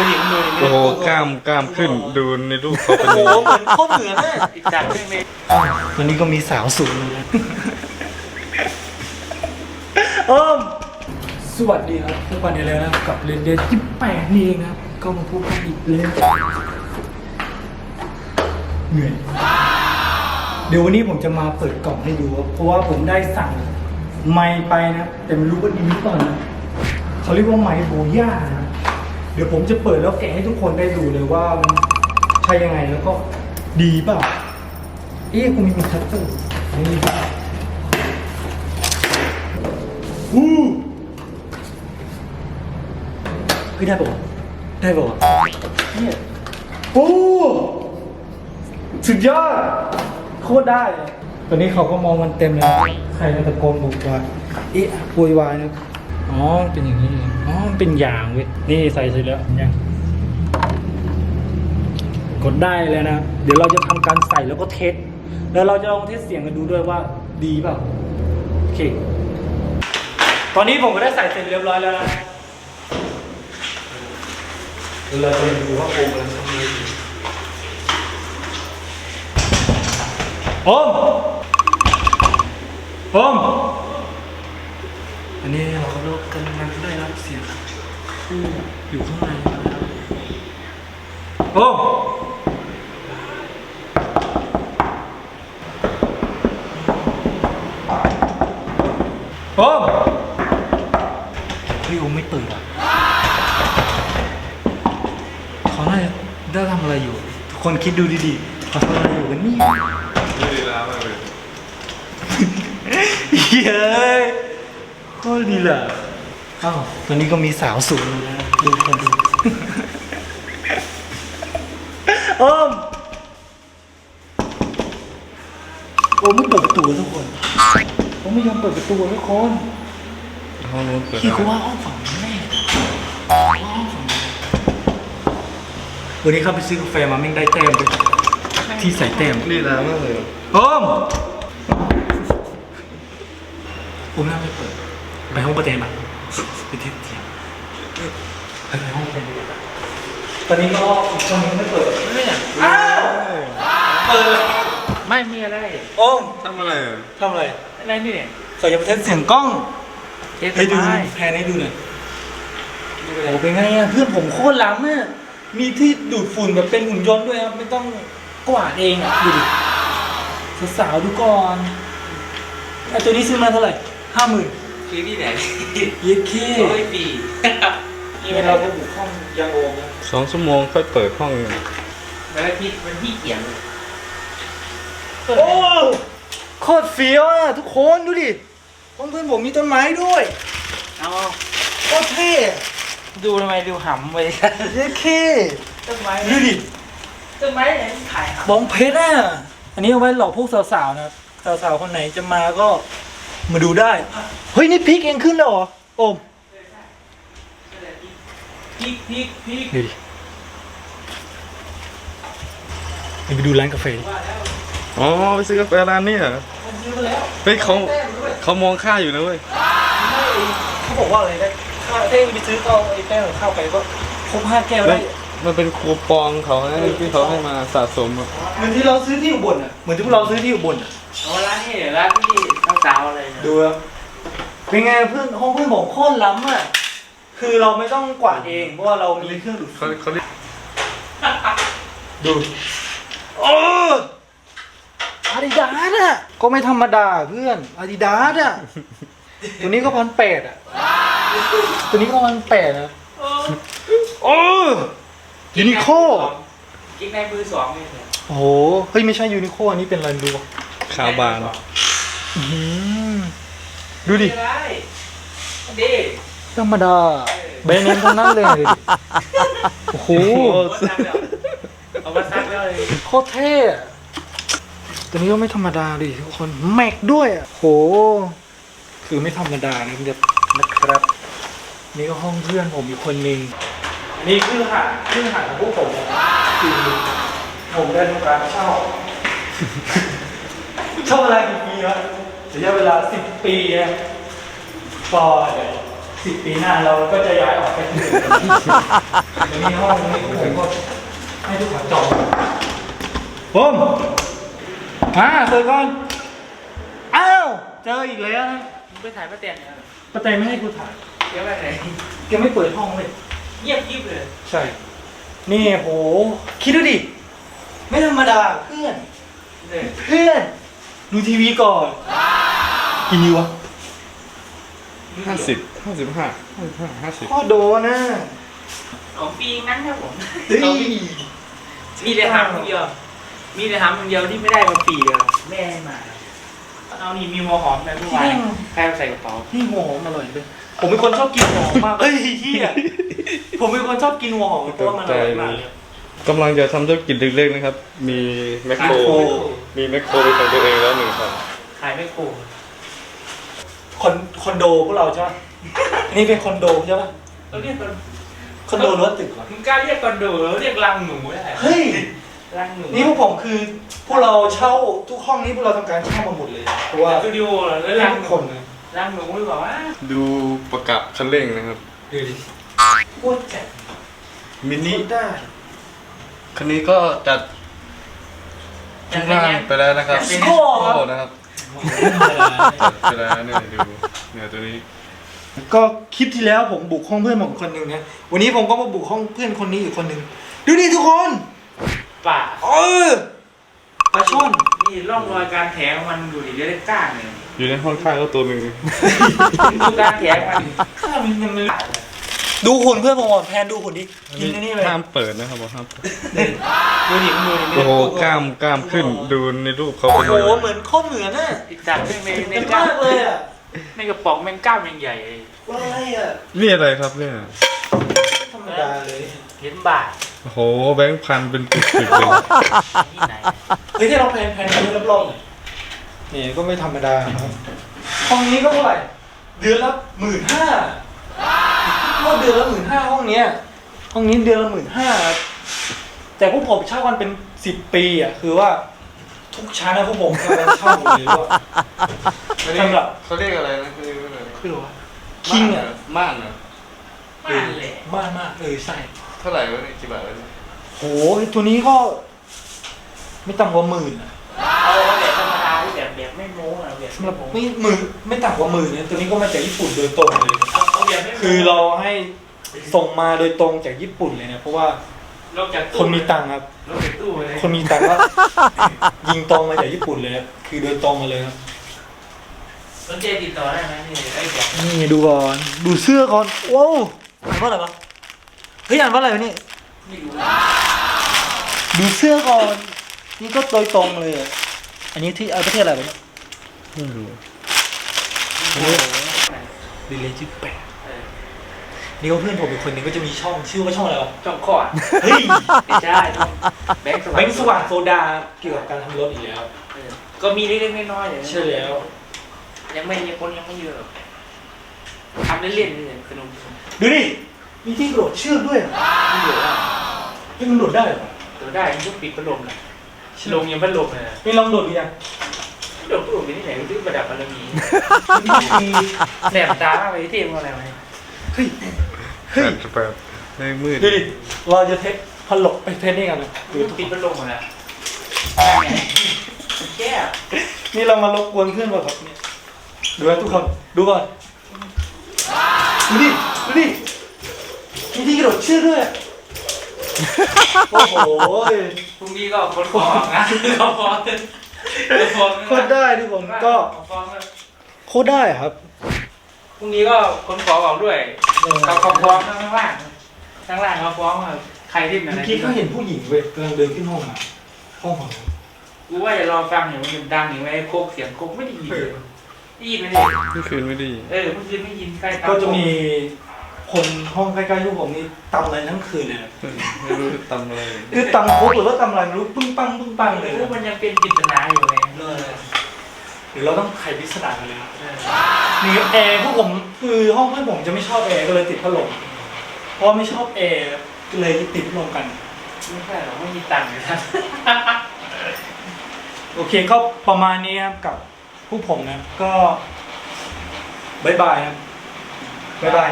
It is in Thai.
ดูดิมึงดูดิโอ้โหกล้ามกล้ามขึ้นดูในรูปเขาเป็นโอ้โหเหมือนโคตรเหมือนเลยอีกจากเรื่องนี้วันนี้ก็มีสาวสูงนะเอิมสวัสดีครับพบกันอีกแล้วนะกับเรนเดอร์ที่แปดนี่เองนะครับ ก็มาพบกันอีกแล้วเหนื่อย เดี๋ยววันนี้ผมจะมาเปิดกล่องให้ดูครับเพราะว่าผมได้สั่งไม้ไปนะแต่ไม่รู้ว่าดีหรือเปล่านะเขาเรียกว่าไม้โบย่านะเดี๋ยวผมจะเปิดแล้วแกะให้ทุกคนได้ดูเลยว่ามันใช่ยังไงแล้วก็ดีเปล่าเอ๊ะกูมีมันคัตเตอร์นี่อู้เฮ้ยได้ป่ะได้ป่ะเนี่ยโอ้สุดยอดโคตรได้เลยตอนนี้เขาก็มองมันเต็มเลย ใครมาตะโกนบอกว่าเอ๊ะโวยวายนะ อ๋อ เป็นอย่างนี้เองอ๋อเป็นยางเว้ย นี่ใส่เสร็จแล้วยังกดได้เลยนะ เดี๋ยวเราจะทำการใส่แล้วก็เทส แล้วเราจะลองเทสเสียงกันดูด้วยว่าดีเปล่าโอเค ตอนนี้ผมก็ได้ใส่เสร็จเรียบร้อยแล้วนะเราจะดูว่าโอมกำลังทำอะไรอยู่โอมโอม อันนี้เราก็เลิกกันมันได้รับเสียงอยู่ข้างในนะครับโอมโอมเฮ้ยโอมไม่ตื่นอะเขาน่าจะได้ทำอะไรอยู่ ทุกคนคิดดูดีๆเขาทำอะไรอยู่กันเนี่ยดีแล้วเลย เย้ย โคตรดีเลยอ้าวตอนนี้ก็มีสาวสูงอยู่นะดูคนดูโอมโอมไม่เปิดประตูทุกคนโอมไม่ยอมเปิดประตูทุกคนห้องนู้นเปิดพี่เขาว่าห้องฝั่งนั้นแน่ว่าห้องฝั่งนั้นวันนี้เข้าไปซื้อกาแฟมาแม่งได้แต้มด้วยที่ใส่แต้มดีแล้วมากเลยโอมผมน่าไม่เปิด ไปห้องประเด็นอะไปเทียบเทียบไปห้องประเด็นดีกว่าตอนนี้ก็อีกคนนึงไม่เปิดไม่เนี่ยอ้าวเปิดไม่มีอะไรโอมทำอะไรอะทำอะไรอะไรนี่เนี่ยเขาจะไปเทสเสียงกล้องเอ๊ะให้ดูทำไมแพนให้ดูหน่อยโอ้เป็นไงอะเพื่อนผมโคตรล้ำอะมีที่ดูดฝุ่นแบบเป็นหุ่นยนต์ด้วยครับไม่ต้องกวาดเองอะดูดิสาวๆดูก่อนไอตัวนี้ซื้อมาเท่าไหร่ห้าหมื่น คือที่ไหนเย็ดเคโอ้ยปีนี่เป็นเราจะบุกห้องยังโอมนะสองชั่วโมงค่อยเปิดห้องแล้วที่มันที่เขียนโอ้โคตรเฟี้ยวอะทุกคนดูดิห้องเพื่อนผมมีต้นไม้ด้วยเอาโคตรเท่ดูทำไมดูหำไปเย็ดเคต้นไม้ดูดิต้นไม้ไหนขายหบองเพชรอะอันนี้เอาไว้หลอกพวกสาวๆนะครับสาวๆคนไหนจะมาก็ มาดูได้ เฮ้ย นี่พริกเองขึ้นแล้วเหรอ โอมำพีกพีกพีกดูดิไปดูร้านกาแฟดิอ๋อไปซื้อกาแฟร้านนี้เหรอผมซื้อมาแล้วเฮ้ยเขาเขามองค่าอยู่นะเว้ยเขาบอกว่าอะไรได้ข้าวเต้งไปซื้อข้าวไอ้แป้งกับข้าวไปก็ครบห้าแก้วได้มันเป็นคูปองเขานะที่เขาให้มาสะสมอะเหมือนที่เราซื้อที่อุบลอะเหมือนที่พวกเราซื้อที่อุบลอะเอาร้านนี้ร้านที่ สาวๆเลยดูครับเป็นไงเพื่อนห้องเพื่อนผมโคตรล้ำอะ คือเราไม่ต้องกวาดเองเพราะว่าเรามีเครื่องดูดเขาเขาเรียกดูโอ้อาดิดาสอะ ก็ไม่ธรรมดาเพื่อนอาดิดาสอะ ตัวนี้ก็พันแปดอะ ตัวนี้ก็พันแปดนะโอ้ยูนิโคกิ๊กในมือสองเลยเนี่ยโอ้โหเฮ้ยไม่ใช่ยูนิโคอันนี้เป็นอะไรไม่รู้วะคาวบานอื้อ หือดูดิไม่ได้ดีธรรมดาแบรนด์เนมทั้งนั้นเลยดูดิโอ้โหเอามาซักแล้วเลยโคตรเท่อะตัวนี้ก็ไม่ธรรมดาดิทุกคน แม็กด้วยอะโห คือไม่ธรรมดานะคุณจะนะครับ นี่ก็ห้องเพื่อนผมอีกคนนึงอันนี่คือหาคือหาของพวกผมนะคือผมได้ทำการเช่า เช่าเวลากี่ปีวะ ระยะเวลาสิบปีนะปอเดี๋ยวสิบปีหน้าเราก็จะย้ายออกไปที่อื่นเดี๋ยวนี้ห้องนี้ผมก็ให้ทุกคนจองผมอ่าเจอก่อนอ้าวเจออีกแล้วนะมึงไปถ่ายป้าเตียนเนี่ยป้าแตงไม่ให้กูถ่ายเดี๋ยวไปไหนแกไม่เปิดห้องเลยเงียบยิบเลย ใช่ นี่โห คิดดูดิ ไม่ธรรมดาเพื่อนเนี่ยเพื่อน ดูทีวีก่อนกี่นิ้ววะห้าสิบห้าสิบห้าห้าสิบห้าห้าสิบพ่อโดนนะของปีนั้นครับผมเฮ้ยมีแต่ทำคนเดียวมีแต่ทำคนเดียวที่ไม่ได้มาปีเดียวแม่ให้มาเอานี่มีหัวหอมนะทุกวันใครเอาใส่กระเป๋านี่หัวหอมอร่อยเลยผมเป็นคนชอบกินหัวหอมมากเฮ้ยเฮียผมเป็นคนชอบกินหัวหอมเพราะว่ามันอร่อยมากเลยกำลังจะทำธุรกิจเล็กๆนะครับ มีแมคโครแมคโครมีแมคโครเป็นของตัวเองแล้วหนึ่งคันขายไม่โกงคอนคอนโดพวกเราใช่ปะอันนี่เป็นคอนโดใช่ปะเราเรียกกันคอนโดหรือว่าตึกวะมึงกล้าเรียกคอนโดเราเรียกรังหนูได้เฮ้ย รังหนูนี่พวกผมคือพวกเราเช่าทุกห้องนี้พวกเราทำการเช่ามาหมดเลยเพราะว่าสตูดิโอเหรอแล้วรัรังงคนนะรังหนูหรือเปล่าวะดูประกับคันเร่งนะครับ ดูดิโคตรแจ๋วมินิได้คันนี้ก็จัด ช่วงล่างไปแล้วนะครับสโก้ครับโก้นะครับจัดไปแล้วเนี่ยดูเนี่ยตัวนี้ ก็คลิปที่แล้วผมบุกห้องเพื่อนผมคนหนึ่งนะวันนี้ผมก็มาบุกห้องเพื่อนคนนี้อีกคนหนึ่งดูดิทุกคนป่าเออปลาช่อนนี่ร่องรอยการแถงมันดูดิเดี๋ยวได้ก้างเลยอยู่ในห้องข้างก็ตัวหนึ่งดูการแถงมันข้ามันยังไม่ ดูหุ่นเพื่อนผมก่อนแพนดูหุ่นดิกินอันนี่เลยห้ามเปิดนะครับบอกห้ามเปิดดูดิดูดิโอ้โหกล้ามกล้ามขึ้นดูในรูปเขาโอ้เป็นโหยังไงเหมือนโคตรเหมือนน่ะติดจับในในในเป็นกล้ามากเลยอะในกระป๋องแมงกล้ามยังใหญ่เลยว่าอะไรอะนี่อะไรครับเนี่ยธรรมดาเลยเห็นบาทโอ้โหแบงค์พันเป็นจุดๆเลยที่ไหนเฮ้ยที่เราแพนแพนนี้รับรองหน่อยนี่ก็ไม่ธรรมดาครับห้องนี้ก็เท่าไหร่เดือนละหมื่นห้า ก็เดือนละหมื่นห้าห้องเนี้ย ห้องนี้เดือนละหมื่นห้าแต่พวกผมเช่ากันเป็นสิบปีอะคือว่าทุกชั้นนะพวกผมกำลังเช่าหมดเลยว่าสำหรับเขาเรียกอะไรนะเขาเรียกว่าอะไรคือว่าคิงอะม่านเหรอมากเลยมากมากเออใช่เท่าไหร่วะเนี่ยกี่บาทวะเนี่ยโหตัวนี้ก็ ไม่ต่ำกว่าหมื่นอะเอาแบบธรรมดาที่แบบแบบไม่โม้อะแบบสำหรับไม่หมื่นไม่ต่ำกว่าหมื่นเนี่ยตัวนี้ก็มาจากญี่ปุ่นโดยตรงเลย เอาเอาแบบไม่โม้คือเราให้ส่งมาโดยตรงจากญี่ปุ่นเลยนะเพราะว่าลงจากตู้คนมีตังค์ครับลงจากตู้เลยคนมีตังค์ก็ยิงตรงมาจากญี่ปุ่นเลยครับคือโดยตรงมาเลยครับสนใจติดต่อได้ไหมนี่ไอ้แบบนี่ดูก่อนดูเสื้อก่อนว้าวอ่านว่าอะไรวะเฮ้ยอ่านว่าอะไรวะนี่ไม่รู้ดูเสื้อก่อน นี่ก็โดยตรงเลยอะอันนี้ที่เอาประเทศอะไรวะเนี่ยไม่รู้ดีเลยชื่อแปดเออ นี่ก็เพื่อนผมอีกคนหนึงก็จะมีช่องชื่อว่าช่องอะไรวะ ช่องคอดเฮ้ยไม่ใช่ต้องแบงค์สแบว่างค์สว่างโซดาเกี่ยวกับการทำรถอีกแล้ว เออก็มีเล็กๆน้อยๆอย่างใช่แล้ว ยังไม่ยังคนยังไม่เยอะหรอกทำเล่นๆนี่ขนมดูดิมีที่โดดเชือกด้วยเหรอไม่เยอะอะเฮ้ยมันโดดได้เหรอเดี๋ยวได้มันก็ปิดพัดลมนะลมยังพัดลมเลยนะนี่ลองโดดดูยังโดดพัดลมไปที่ไหนซื้อประดับบารมีมีแหลมตาไปเที่ยวอะไรมาเฮ้ยแป เฮ้ยดแปดในมืดดูดิเราจะเทสพันหลบไปเทสนี่กันเลยดูคือปิดพัดลมหมดแล้วแก้นี่เรามารบกวนเพื่อนเปล่าครับเนี่ยดูนะทุกคนดูก่อนดูดิดูดิมีที่กระโดดเชือกด้วยอะโอ้โหพรุ่งนี้ก็คนของนะก็พอก็พอโคตรได้ทุกคนก็ฟ้องโคตรได้ครับพรุ่งนี้ก็คนขอออกด้วย เขาเขาฟ้องข้างล่างข้างล่างเขาฟ้องว่าใครที่ไหนเมื่อกี้เขาเห็นผู้หญิงเว้ยกำลังเดินขึ้นห้องมาห้องของกูว่าจะรอฟังอยู่มันดังอยู่ไอ้โคกเสียงโคกไม่ได้ยินเลยได้ยินไหมเนี่ยเมื่อคืนไม่ดีเออเมื่อคืนไม่ยินใครก็จะมีคนห้องใกล้ๆที่ผมนี่ตำอะไรทั้งคืนเลยนะไม่รู้จะทำอะไรคือตำโคกหรือว่าตำอะไรไม่รู้ปึ้งปังปึ้งปังเลยพวกมันยังเป็นปริศนาอยู่ไงหรือเราต้องไขปริศนากันเลยนะ เออ นี่แอร์พวกผมคือห้องเพื่อนผมจะไม่ชอบแอร์ก็เลยติดพัดลมเพราะว่าไม่ชอบแอร์ก็เลยติดพัดลมกัน ไม่ใช่หรอกไม่มีตังค์เลยครับโอเคก็ประมาณนี้ครับกับผู้ผมนะ ก็บายบายครับบ๊ายบาย